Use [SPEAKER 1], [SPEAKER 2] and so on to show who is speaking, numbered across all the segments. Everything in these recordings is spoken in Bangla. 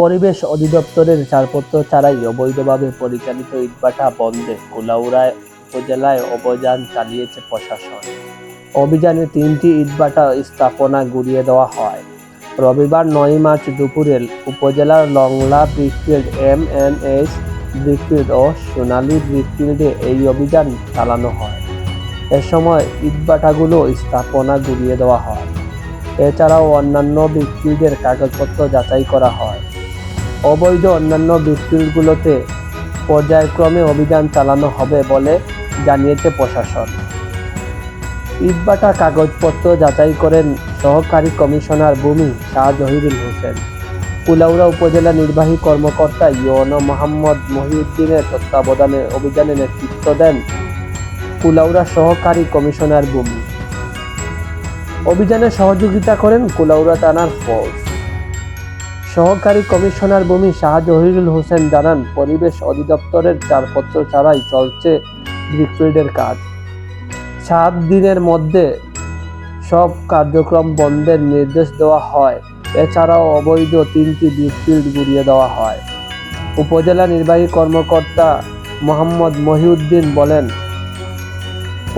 [SPEAKER 1] পরিবেশ অধিদপ্তরের ছাড়পত্র ছাড়াই অবৈধভাবে পরিচালিত ইটভাটা বন্ধে কুলাউড়ায় উপজেলায় অভিযান চালিয়েছে প্রশাসন। অভিযানে তিনটি ইটভাটা স্থাপনা গুড়িয়ে দেওয়া হয়। রবিবার নয় মার্চ দুপুরে উপজেলার Longla brickfield M N S brickfield ও সোনালী ব্রিকফিল্ডে এই অভিযান চালানো হয়। এ সময় ইটভাটাগুলো স্থাপনা গুড়িয়ে দেওয়া হয়। এছাড়াও অন্যান্য ব্রিকফিল্ডের কাগজপত্র যাচাই করা হয়। অবৈধ অন্যান্য ব্রিকফিল্ডগুলোতে পর্যায়ক্রমে অভিযান চালানো হবে বলে জানিয়েছে প্রশাসন। ইটভাটা কাগজপত্র যাচাই করেন সহকারী কমিশনার ভূমি শাহ জহিরুল হোসেন। কুলাউড়া উপজেলা নির্বাহী কর্মকর্তা ইয়নো মোহাম্মদ মহিউদ্দিনের তত্ত্বাবধানে অভিযানে নেতৃত্ব দেন কুলাউড়া সহকারী কমিশনার ভূমি। অভিযানে সহযোগিতা করেন কুলাউড়া থানার ফোর্স সহকারী কমিশনার ভূমি শাহ জহিরুল হোসেন জানান, পরিবেশ অধিদপ্তরের চারপত্র ছাড়াই চলছে ব্রিকফিল্ডের কাজ। সাত দিনের মধ্যে সব কার্যক্রম বন্ধের নির্দেশ দেওয়া হয়। এছাড়াও অবৈধ তিনটি ব্রিকফিল্ড গুড়িয়ে দেওয়া হয়। উপজেলা নির্বাহী কর্মকর্তা মোহাম্মদ মহিউদ্দিন বলেন,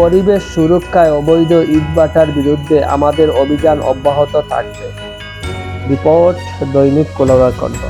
[SPEAKER 1] পরিবেশ সুরক্ষায় অবৈধ ইটভাটার বিরুদ্ধে আমাদের অভিযান অব্যাহত থাকবে। রিপোর্ট দৈনিক কলকাতা কণ্ঠ